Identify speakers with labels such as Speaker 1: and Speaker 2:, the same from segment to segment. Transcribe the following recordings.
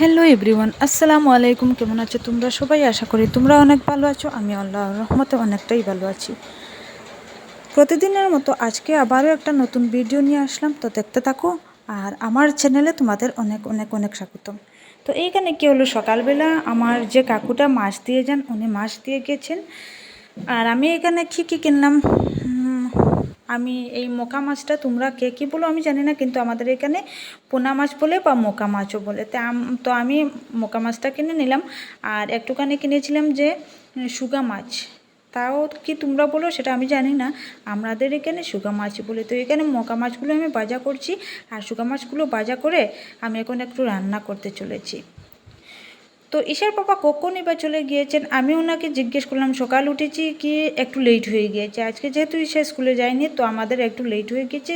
Speaker 1: Hello everyone আসসালামু আলাইকুম কেমন আছো তোমরা সবাই? আশা করি তোমরা অনেক ভালো আছো, আমি আল্লাহর রহমতে অনেকটাই ভালো আছি। প্রতিদিনের মতো আজকে আবারও একটা নতুন ভিডিও নিয়ে আসলাম, তো দেখতে থাকো, আর আমার চ্যানেলে তোমাদের অনেক অনেক অনেক স্বাগতম। তো এইখানে কী হলো, সকালবেলা আমার যে কাকুটা মাছ দিয়ে যান, উনি মাছ দিয়ে গেছেন। আর আমি এখানে কী কী কিনলাম? আমি এই মোকা মাছটা তোমরা কে কী বলো আমি জানি না, কিন্তু আমাদের এখানে পোনা মাছ বলে বা মোকা মাছও বলে। তা আমি মোকা মাছটা কিনে নিলাম, আর একটুখানি কিনেছিলাম যে সুগা মাছ। তাও কি তোমরা বলো সেটা আমি জানি না, আমাদের এখানে সুগা মাছ বলে। তো এখানে মোকা মাছগুলো আমি বাজা করছি, আর সুগা মাছগুলো বাজা করে আমি এখন একটু রান্না করতে চলেছি। তো ঈশার পাপা কখন এবার চলে গিয়েছেন? আমি ওনাকে জিজ্ঞেস করলাম, সকাল উঠেছি কি একটু লেট হয়ে গিয়েছে? আজকে যেহেতু ঈশা স্কুলে যায়নি, তো আমাদের একটু লেট হয়ে গেছে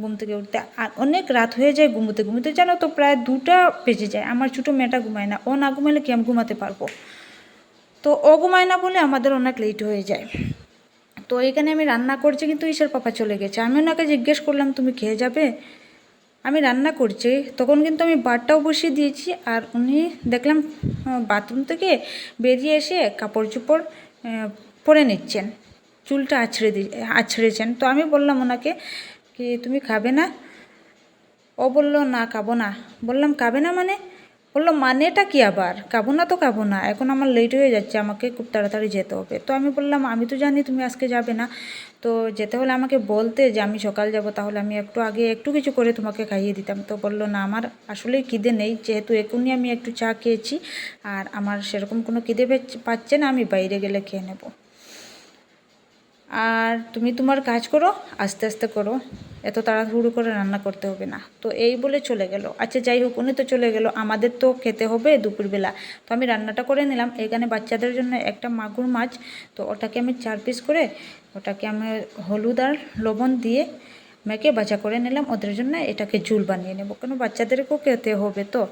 Speaker 1: ঘুম থেকে উঠতে। আর অনেক রাত হয়ে যায় ঘুমোতে ঘুমোতে। জানো তো, প্রায় দুটা বেজে যায়। আমার ছোটো মেয়েটা ঘুমায় না। ও না ঘুমালে কি আমি ঘুমাতে পারব? তো ও ঘুমায় না বলে আমাদের অনেক লেট হয়ে যায়। তো এখানে আমি রান্না করছি, কিন্তু ঈশার পাপা চলে গেছে। আমি ওনাকে জিজ্ঞেস করলাম, তুমি খেয়ে যাবে? আমি রান্না করছি, তখন কিন্তু আমি বারটাও বসিয়ে দিয়েছি আর উনি দেখলাম বাথরুম থেকে বেরিয়ে এসে কাপড় চোপড় পরে নিচ্ছেন, চুলটা আছড়ে দি, আছড়েছেন। তো আমি বললাম ওনাকে কি তুমি খাবে না? ও বলল, না, খাব না। বললাম, খাবে না মানে? বলল, মানেটা কি আবার? খাব না তো খাব না। এখন আমার লেট হয়ে যাচ্ছে, আমাকে খুব তাড়াতাড়ি যেতে হবে। তো আমি বললাম, আমি তো জানি তুমি আজকে যাবে না। তো যেতে হলে আমাকে বলতে যে আমি সকাল যাব, তাহলে আমি একটু আগে একটু কিছু করে তোমাকে খাইয়ে দিতাম। তো বলল, না, আমার আসলেই খিদে নেই। যেহেতু এখনই আমি একটু চা খেয়েছি, আর আমার সেরকম কোনো পেচ্ছে- পাচ্ছে না, আমি বাইরে গেলে খেয়ে নেব। আর তুমি তোমার কাজ করো, আস্তে আস্তে করো। এত তাড়াহুড়ো করে রান্না করতে হবে না। তো এই বলে চলে গেল। আচ্ছা যাই হোক, উনি তো চলে গেল। আমাদের তো খেতে হবে দুপুরবেলা। তো আমি রান্নাটা করে নিলাম। এখানে বাচ্চাদের জন্য একটা মাগুর মাছ। তো ওটাকে আমি চার পিস করে, ওটাকে আমি হলুদ আর লবণ দিয়ে মেখে বাজা করে নিলাম, ওদের জন্য এটাকে ঝুল বানিয়ে নেব। কেন বাচ্চাদেরকেও খেতে হবে তো।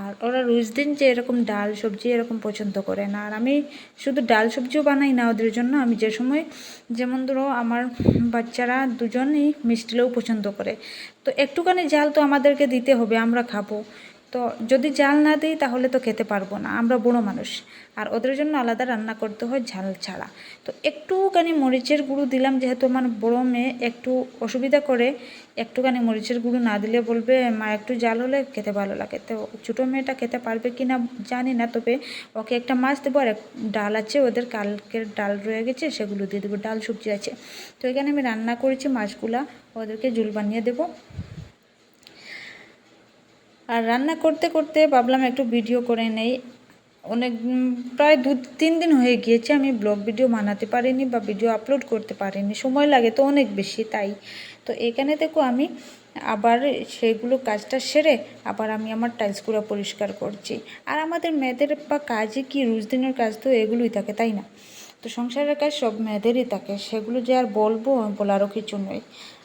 Speaker 1: আর ওরা রোজ দিন যে এরকম ডাল সবজি এরকম পছন্দ করে না। আর আমি শুধু ডাল সবজিও বানাই না ওদের জন্য। আমি যে সময়, যেমন ধরো আমার বাচ্চারা দুজনই মিষ্টিলেও পছন্দ করে। তো একটুখানি ঝাল তো আমাদেরকে দিতে হবে, আমরা খাব। তো যদি জাল না দিই তাহলে তো খেতে পারব না, আমরা বুড়ো মানুষ। আর ওদের জন্য আলাদা রান্না করতে হয় ঝাল ছাড়া। তো একটুখানি মরিচের গুঁড়ো দিলাম, যেহেতু আমার বড়ো মেয়ে একটু অসুবিধা করে, একটুখানি মরিচের গুঁড়ো না দিলে বলবে, মা, একটু জাল হলে খেতে ভালো লাগে। তো ছোটো মেয়েটা খেতে পারবে কি না জানি না, তবে ওকে একটা মাছ দেবো আর ডাল আছে, ওদের কালকের ডাল রয়ে গেছে, সেগুলো দিয়ে দেবো, ডাল, সবজি আছে। তো এখানে আমি রান্না করেছি মাছগুলা, ওদেরকে জুল বানিয়ে দেবো। আর রান্না করতে করতে ভাবলাম একটু ভিডিও করে নেই। অনেক প্রায় দু, তিন দিন হয়ে গিয়েছে আমি ব্লগ ভিডিও বানাতে পারিনি বা ভিডিও আপলোড করতে পারিনি। সময় লাগে তো অনেক বেশি, তাই। তো এখানে দেখো আমি আবার সেগুলো কাজটা সেরে আবার আমি আমার টাইলসগুলো পরিষ্কার করছি। আর আমাদের মেয়েদের বা কাজে কি রোজ দিনের কাজ তো এগুলোই থাকে, তাই না? তো সংসারের কাজ সব মেয়েদেরই থাকে, সেগুলো যে আর বলব বলারও কিছু নয়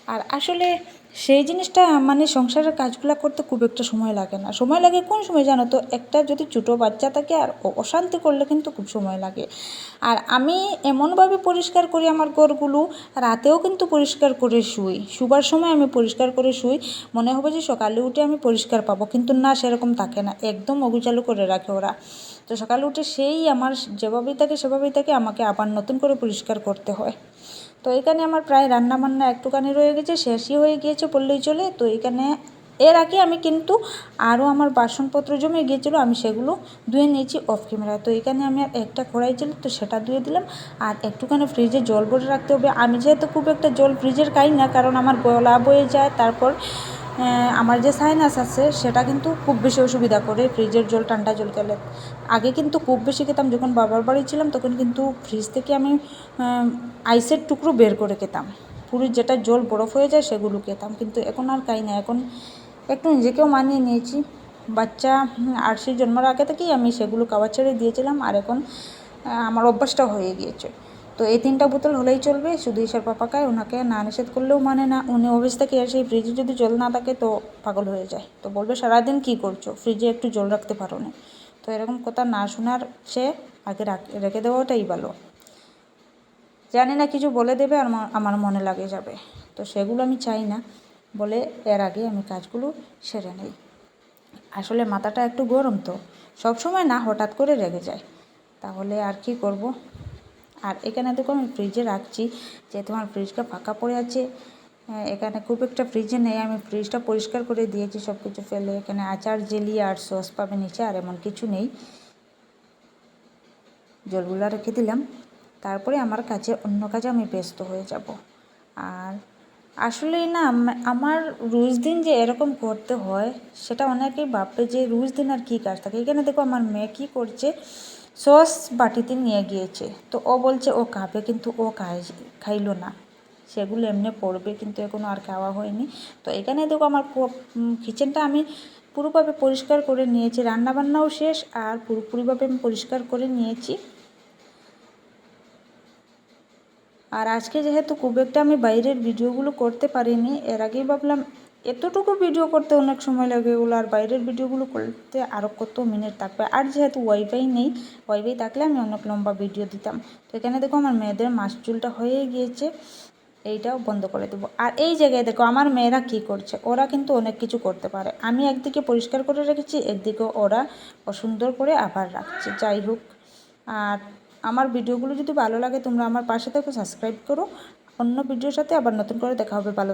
Speaker 1: আর আসলে সেই জিনিসটা মানে সংসারের কাজগুলো করতে খুব একটা সময় লাগে না। সময় লাগে কোন সময় জানো তো? একটা যদি ছোটো বাচ্চা থাকে আর অশান্তি করলে কিন্তু খুব সময় লাগে। আর আমি এমনভাবে পরিষ্কার করি আমার ঘরগুলো, রাতেও কিন্তু পরিষ্কার করে শুই। শুবার সময় আমি পরিষ্কার করে শুই। মনে হবে যে সকালে উঠে আমি পরিষ্কার পাবো, কিন্তু না, সেরকম থাকে না। একদম অগুচালু করে রাখে ওরা। তো সকালে উঠে সেই আমার যেভাবেই থাকে, সেভাবেই থাকে আমাকে আবার নতুন করে পরিষ্কার করতে হয়। তো এখানে আমার প্রায় রান্না বান্না একটুখানি রয়ে গেছে, শেষই হয়ে গিয়েছে বললেই চলে। তো এখানে এর আগে আমি কিন্তু আরও আমার বাসনপত্র জমে গিয়েছিল, আমি সেগুলো ধুয়ে নিয়েছি অফ ক্যামেরা তো এখানে আমি আর একটা কড়াই ছিল, তো সেটা ধুয়ে দিলাম। আর একটুখানি ফ্রিজে জল ভরে রাখতে হবে। আমি যেহেতু খুব একটা জল ফ্রিজের খাই না, কারণ আমার গলা বয়ে যায়, তারপর আমার যে সাইনাস আছে, সেটা কিন্তু খুব বেশি অসুবিধা করে ফ্রিজের জল, ঠান্ডা জল খেলে। আগে কিন্তু খুব বেশি খেতাম, যখন বাবার বাড়ি ছিলাম, তখন কিন্তু ফ্রিজ থেকে আমি আইসের টুকরো বের করে খেতাম। পুরো যেটা জল বরফ হয়ে যায়, সেগুলো খেতাম। কিন্তু এখন আর খাই না। এখন একটু নিজেকেও মানিয়ে নিয়েছি। বাচ্চা আরশির জন্মের আগে থেকেই আমি সেগুলো খাওয়া ছেড়ে দিয়েছিলাম। আর এখন আমার অভ্যাসটা হয়ে গিয়েছে। তো এই তিনটা বোতল হলেই চলবে, শুধু ঈশ্বর পাপা খায় ওনাকে না নিষেধ করলেও মানে না। উনি অফিস থেকে এসে ফ্রিজে যদি জল না থাকে তো পাগল হয়ে যায়। তো বলবে, সারাদিন কী করছ? ফ্রিজে একটু জল রাখতে পারো না। তো এরকম কথা না শোনার সে আগে রাখ- দেওয়াটাই ভালো। জানি না, কিছু বলে দেবে আর আমার- মনে লাগে যাবে। তো সেগুলো আমি চাই না। বলে এর আগে আমি কাজগুলো সেরে নেই। আসলে মাথাটা একটু গরম তো। সব সময় না হঠাৎ করে রেগে যায়। তাহলে আর কি করব? আর এখানে দেখো আমি ফ্রিজে রাখছি যে তোমার ফ্রিজটা ফাঁকা পড়ে আছে। হ্যাঁ, এখানে খুব একটা ফ্রিজে নেই আমি ফ্রিজটা পরিষ্কার করে দিয়েছি সব কিছু ফেলে। এখানে আচার জেলি আর সস পাবে নিচে আর এমন কিছু নেই। জলগুলো রেখে দিলাম। তারপরে আমার কাছে অন্য কাজে আমি ব্যস্ত হয়ে যাব। আর আসলেই না আমার রোজ দিন যে এরকম করতে হয় সেটা অনেকেই ভাববে যে রোজ দিন আর কী কাজ থাকে। এখানে দেখো আমার মেয়ে কী করছে সস বাটিতে নিয়ে গিয়েছে। তো ও বলছে, ও খাবে কিন্তু ও খাই খাইলো না। সেগুলো এমনি পড়বে কিন্তু এখনও আর খাওয়া হয়নি। তো এখানে দেখো আমার কিচেনটা আমি পুরোভাবে পরিষ্কার করে নিয়েছি। রান্নাবান্নাও শেষ আর পুরোপুরিভাবে আমি পরিষ্কার করে নিয়েছি। আর আজকে যেহেতু খুব একটা আমি বাইরের ভিডিওগুলো করতে পারিনি, এর আগেই ভাবলাম এতটুকু ভিডিও করতে অনেক সময় লাগে, ওগুলো আর বাইরের ভিডিওগুলো করতে আরও কত মিনিট থাকবে? আর যেহেতু ওয়াইফাই নেই ওয়াইফাই থাকলে আমি অনেক লম্বা ভিডিও দিতাম। তো এখানে দেখো আমার মেয়েদের মাছ চুলটা হয়ে গিয়েছে, এইটাও বন্ধ করে দেবো। আর এই জায়গায় দেখো আমার মেয়েরা কি করছে, ওরা কিন্তু অনেক কিছু করতে পারে। আমি একদিকে পরিষ্কার করে রেখেছি, একদিকে ওরা অসুন্দর করে আবার রাখছে। যাই হোক, আর আমার ভিডিওগুলো যদি ভালো লাগে তোমরা আমার পাশে থেকে সাবস্ক্রাইব করো। অন্য ভিডিওর সাথে আবার নতুন করে দেখা হবে, ভালো